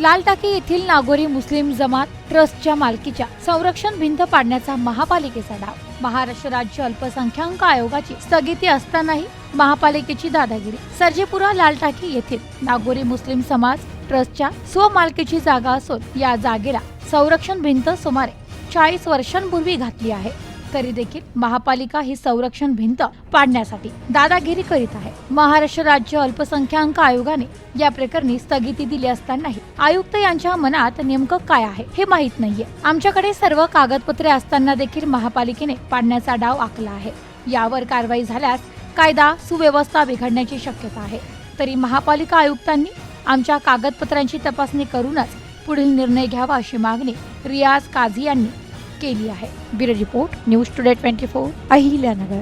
लालटाकी येथील नागोरी मुस्लिम जमात ट्रस्टच्या मालकीच्या संरक्षण भिंत पाडण्याचा महापालिकेचा डाव. महाराष्ट्र राज्य अल्पसंख्याक आयोगाची स्थगिती असतानाही महापालिकेची दादागिरी. सर्जेपुरा लालटाकी येथील नागोरी मुस्लिम समाज ट्रस्टच्या स्वमालकीची जागा असून या जागेला संरक्षण भिंत सुमारे चाळीस वर्षांपूर्वी घातली आहे. तरी देखील महापालिका ही संरक्षण भिंत पाडण्यासाठी दादागिरी करीत आहे. महाराष्ट्र राज्य अल्पसंख्याक आयोगाने या प्रकरणी स्थगिती दिली असतानाही आयुक्त यांच्या मनात नेमकं काय आहे हे माहीत नाहीये. आमच्याकडे सर्व कागदपत्रे असताना देखील महापालिकेने पाडण्याचा डाव आखला आहे. यावर कारवाई झाल्यास कायदा सुव्यवस्था बिघडण्याची शक्यता आहे. तरी महापालिका आयुक्तांनी आमच्या कागदपत्रांची तपासणी करूनच पुढील निर्णय घ्यावा अशी मागणी रियाज काझी यांनी केली आहे. Bureau report news today twenty four Ahilyanagar.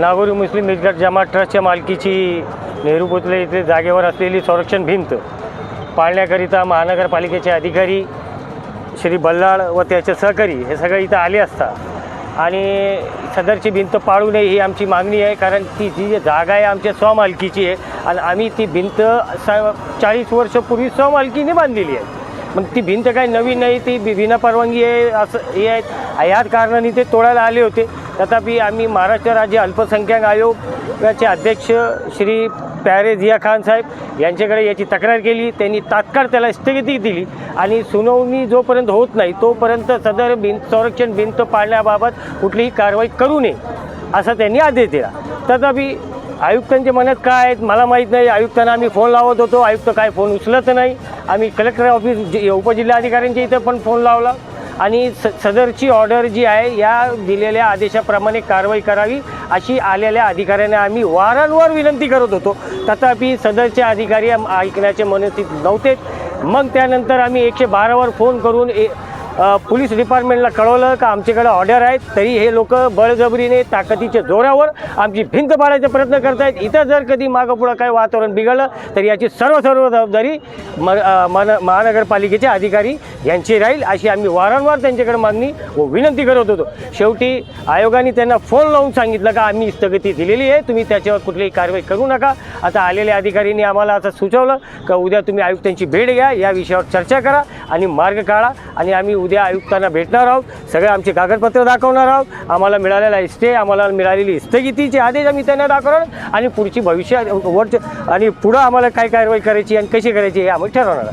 Nagori मुस्लिम मिलगट जमात ट्रस्टच्या मालकीची नेहरू पुतळे येथे जागेवर असलेली संरक्षण भिंत पाळण्याकरिता महानगरपालिकेचे अधिकारी श्री बल्लाळ व त्याचे सहकारी हे सगळे इथं आले असता. आणि सदरची भिंत पाळू नये ही आमची मागणी आहे कारण ती जी जागा आहे आमच्या स्वमालकीची आहे. आणि आम्ही ती भिंत स चाळीस वर्षपूर्वी स्वमालकीने बांधलेली आहे. मग ती भिंत काही नवीन नाही ती विना परवानगी आहे असं हे आहेत ह्याच कारणाने ते तोडायला आले होते. तथापि आम्ही महाराष्ट्र राज्य अल्पसंख्याक आयोगाचे अध्यक्ष श्री प्यारे जिया खान साहेब यांच्याकडे याची तक्रार केली. त्यांनी तात्काळ त्याला स्थगिती दिली. आणि सुनावणी जोपर्यंत होत नाही तोपर्यंत सदर भिंत संरक्षण भिंत पाळण्याबाबत कुठलीही कारवाई करू नये असा त्यांनी आदेश दिला. तथापि आयुक्तांच्या मनात काय आहेत मला माहीत नाही. आयुक्तांना आम्ही फोन लावत होतो. आयुक्त काय फोन उचलत नाही. आम्ही कलेक्टर ऑफिस उपजिल्हाधिकाऱ्यांच्या इथं पण फोन लावला. आणि स सदरची ऑर्डर जी आहे या दिलेल्या आदेशाप्रमाणे कारवाई करावी अशी आलेल्या अधिकाऱ्यांना आम्ही वारंवार विनंती करत होतो. तथापि सदरचे अधिकारी ऐकण्याचे मनस्थित नव्हते. मग त्यानंतर आम्ही एकशे बारावर फोन करून ए पोलीस डिपार्टमेंटला कळवलं का आमच्याकडे ऑर्डर आहेत तरी हे लोक बळजबरीने ताकदीच्या जोरावर आमची भिंत पाडायचा प्रयत्न करतायत. इथं जर कधी मागपुढं काही काय वातावरण बिघडलं तर याची सर्व सर्व जबाबदारी म मन महानगरपालिकेचे अधिकारी यांची राहील अशी आम्ही वारंवार त्यांच्याकडे मागणी व विनंती करत होतो. शेवटी आयोगाने त्यांना फोन लावून सांगितलं का आम्ही स्थगिती दिलेली आहे तुम्ही त्याच्यावर कुठलीही कारवाई करू नका. आता आलेल्या अधिकाऱ्यांनी आम्हाला असं सुचवलं का उद्या तुम्ही आयुक्तांची भेट घ्या या विषयावर चर्चा करा आणि मार्ग काढा आणि आम्ही उद्या आयुक्तांना भेटणार आहोत. सगळे आमचे कागदपत्र दाखवणार आहोत. आम्हाला मिळालेला स्टे आम्हाला मिळालेली स्थगितीचे आदेश आम्ही त्यांना दाखवणार आणि पुढची भविष्य वरच आणि पुढं आम्हाला काय कारवाई करायची आणि कशी करायची हे आम्ही ठरवणार